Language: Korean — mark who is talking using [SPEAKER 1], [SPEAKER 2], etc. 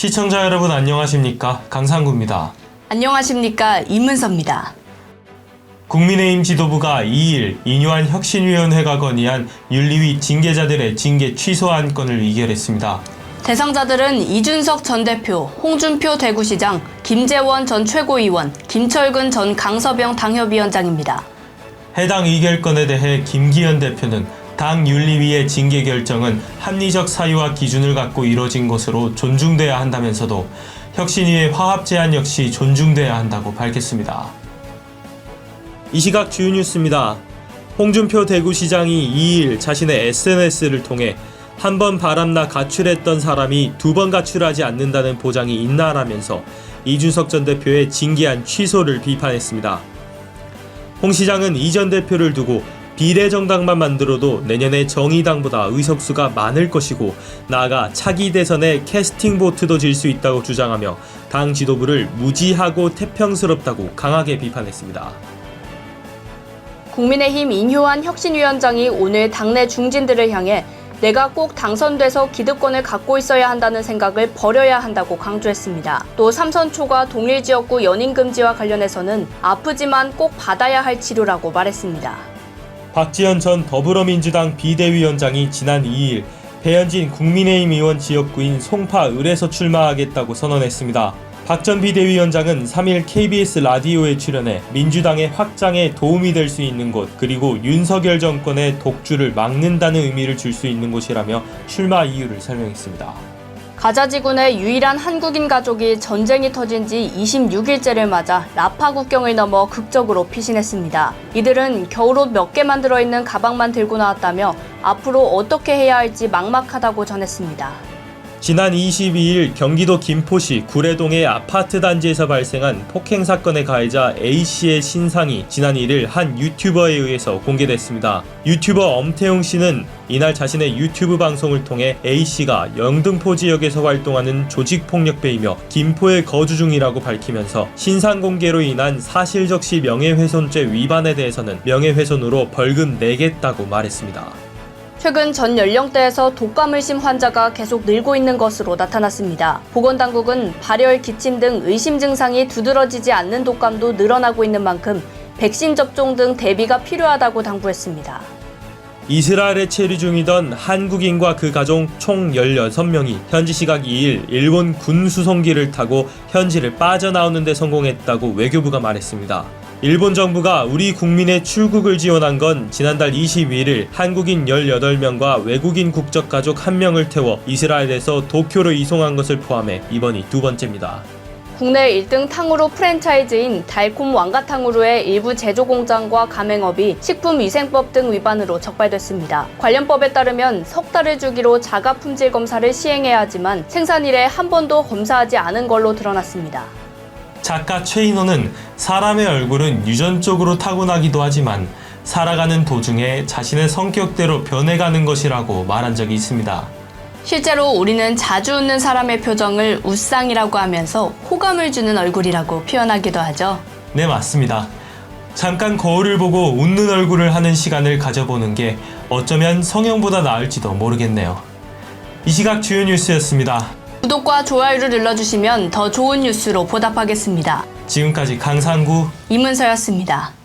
[SPEAKER 1] 시청자 여러분 안녕하십니까? 강상구입니다.
[SPEAKER 2] 안녕하십니까 이문서입니다.
[SPEAKER 1] 국민의힘 지도부가 2일 인유한 혁신위원회가 건의한 윤리위 징계자들의 징계 취소 안건을 의결했습니다.
[SPEAKER 2] 대상자들은 이준석 전 대표, 홍준표 대구시장, 김재원 전 최고위원, 김철근 전 강서병 당협위원장입니다.
[SPEAKER 1] 해당 의결건에 대해 김기현 대표는 당 윤리위의 징계 결정은 합리적 사유와 기준을 갖고 이뤄진 것으로 존중돼야 한다면서도 혁신위의 화합 제안 역시 존중돼야 한다고 밝혔습니다. 이 시각 주요 뉴스입니다. 홍준표 대구시장이 2일 자신의 SNS를 통해 한 번 바람나 가출했던 사람이 두 번 가출하지 않는다는 보장이 있나라면서 이준석 전 대표의 징계안 취소를 비판했습니다. 홍 시장은 이 전 대표를 두고 비례정당만 만들어도 내년에 정의당보다 의석수가 많을 것이고 나아가 차기 대선에 캐스팅 보트도 질 수 있다고 주장하며 당 지도부를 무지하고 태평스럽다고 강하게 비판했습니다.
[SPEAKER 2] 국민의힘 인효한 혁신위원장이 오늘 당내 중진들을 향해 내가 꼭 당선돼서 기득권을 갖고 있어야 한다는 생각을 버려야 한다고 강조했습니다. 또 삼선 초과 동일 지역구 연임 금지와 관련해서는 아프지만 꼭 받아야 할 치료라고 말했습니다.
[SPEAKER 1] 박지현 전 더불어민주당 비대위원장이 지난 2일 배현진 국민의힘 의원 지역구인 송파 을에서 출마하겠다고 선언했습니다. 박 전 비대위원장은 3일 KBS 라디오에 출연해 민주당의 확장에 도움이 될 수 있는 곳 그리고 윤석열 정권의 독주를 막는다는 의미를 줄 수 있는 곳이라며 출마 이유를 설명했습니다.
[SPEAKER 2] 가자지군의 유일한 한국인 가족이 전쟁이 터진 지 26일째를 맞아 라파 국경을 넘어 극적으로 피신했습니다. 이들은 겨울옷 몇 개만 들어있는 가방만 들고 나왔다며 앞으로 어떻게 해야 할지 막막하다고 전했습니다.
[SPEAKER 1] 지난 22일 경기도 김포시 구례동의 아파트 단지에서 발생한 폭행 사건의 가해자 A씨의 신상이 지난 1일 한 유튜버에 의해서 공개됐습니다. 유튜버 엄태웅 씨는 이날 자신의 유튜브 방송을 통해 A씨가 영등포 지역에서 활동하는 조직폭력배이며 김포에 거주 중이라고 밝히면서 신상 공개로 인한 사실적시 명예훼손죄 위반에 대해서는 명예훼손으로 벌금 내겠다고 말했습니다.
[SPEAKER 2] 최근 전 연령대에서 독감 의심 환자가 계속 늘고 있는 것으로 나타났습니다. 보건당국은 발열, 기침 등 의심 증상이 두드러지지 않는 독감도 늘어나고 있는 만큼 백신 접종 등 대비가 필요하다고 당부했습니다.
[SPEAKER 1] 이스라엘에 체류 중이던 한국인과 그 가족 총 16명이 현지 시각 2일 일본 군 수송기를 타고 현지를 빠져나오는 데 성공했다고 외교부가 말했습니다. 일본 정부가 우리 국민의 출국을 지원한 건 지난달 22일 한국인 18명과 외국인 국적 가족 1명을 태워 이스라엘에서 도쿄로 이송한 것을 포함해 이번이 두 번째입니다.
[SPEAKER 2] 국내 1등 탕후루 프랜차이즈인 달콤 왕가탕후루의 일부 제조 공장과 가맹업이 식품위생법 등 위반으로 적발됐습니다. 관련 법에 따르면 석 달을 주기로 자가 품질 검사를 시행해야 하지만 생산 이래 한 번도 검사하지 않은 걸로 드러났습니다.
[SPEAKER 1] 작가 최인호는 사람의 얼굴은 유전적으로 타고나기도 하지만 살아가는 도중에 자신의 성격대로 변해가는 것이라고 말한 적이 있습니다.
[SPEAKER 2] 실제로 우리는 자주 웃는 사람의 표정을 웃상이라고 하면서 호감을 주는 얼굴이라고 표현하기도 하죠.
[SPEAKER 1] 네, 맞습니다. 잠깐 거울을 보고 웃는 얼굴을 하는 시간을 가져보는 게 어쩌면 성형보다 나을지도 모르겠네요. 이 시각 주요 뉴스였습니다.
[SPEAKER 2] 구독과 좋아요를 눌러주시면 더 좋은 뉴스로 보답하겠습니다.
[SPEAKER 1] 지금까지 강상구
[SPEAKER 2] 이문서였습니다.